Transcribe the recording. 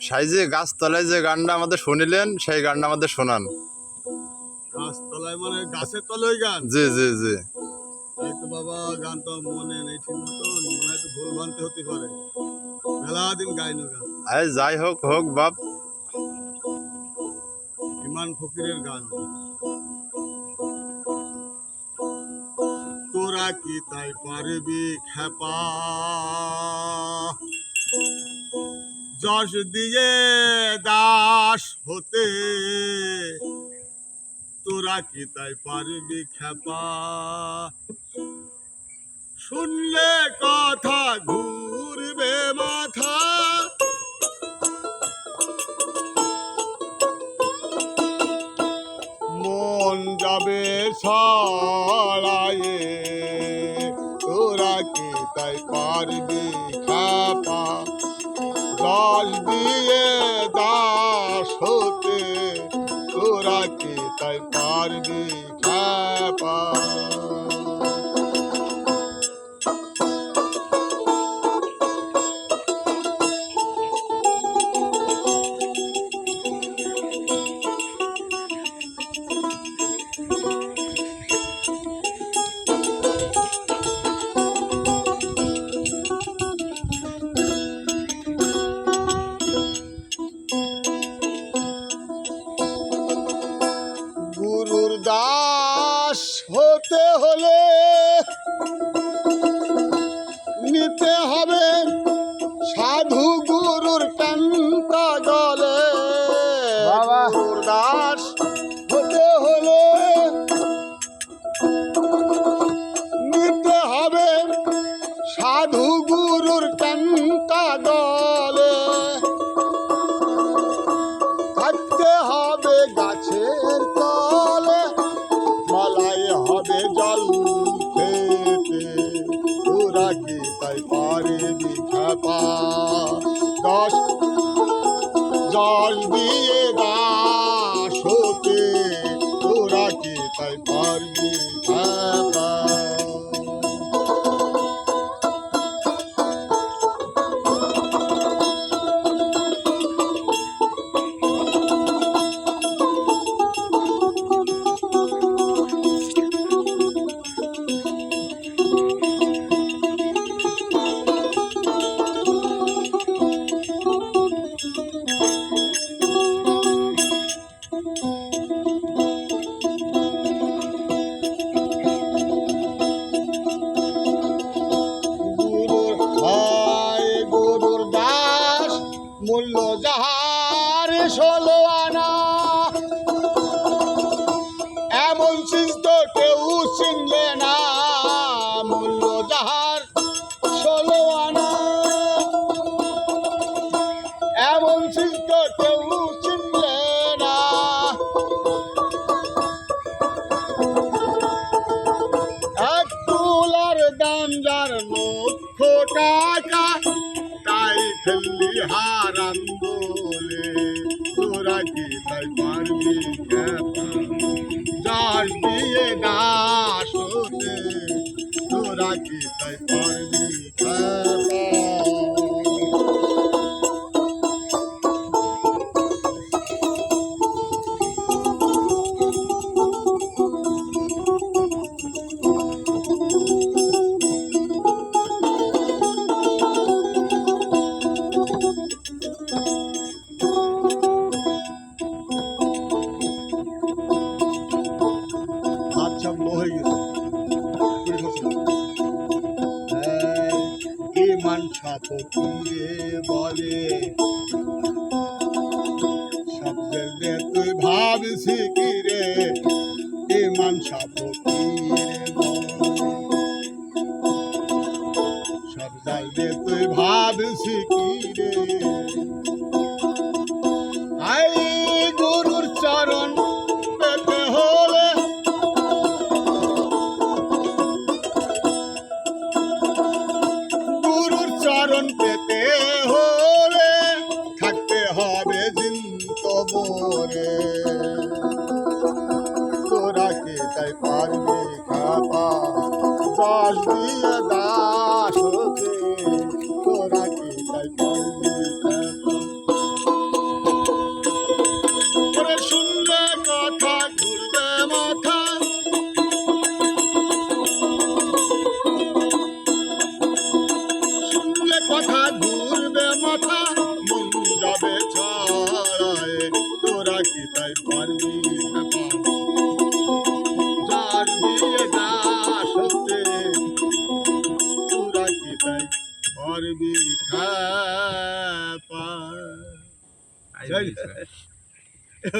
সাইজে গাছতলায় যে গানটা আমাদের শুনিলেন সেই গানটা আমাদের শোনান। গাছতলায় মানে গাছের তলায় গান? জি জি জি। তো বাবা গান তো মনে নেই ঠিক মতন মনে হয় ভুল ভ্রান্তি হতে পারে। মেলা দিন গাইনো গান। আরে যাই হোক হোক বাপ। ইমান ফকিরের গান। তোরা কি তাই পারবি খেপা? যশ দিয়ে দাস হতে। তোরা কি তাই পারবি খেপা? শুনলে কথা ঘুরবে মাথা। মন যাবে ছড়ায়ে। তোরা কি তাই পারবি খাপা? দশ দিয়ে দাস হতে তোরা কি তাই পারবি খাপা হতে হলে নিতে হবে সাধু গুরুর কান্তা গলে বাবা। দাস হতে হলে নিতে হবে সাধু গুরুর জল দিয়ে মূল্য যাহার ষোলো ফেললি হারাম বলে তোরা কি তাই পারবি যাস দিয়ে হতে তোরা কি তাই পারবি? ইমান ছাপকিয়ে বলে? জেলে তুই ভাবছি কি রে? ইমান বলে? সব দে তুই ভাবছি কি লাগবে খাপা বাস দিয়ে দাস হতে তোরা কি তাই পারলি কথা, ঘুরবে মাথা। শুনলে কথা সেই- বলি, স্যার।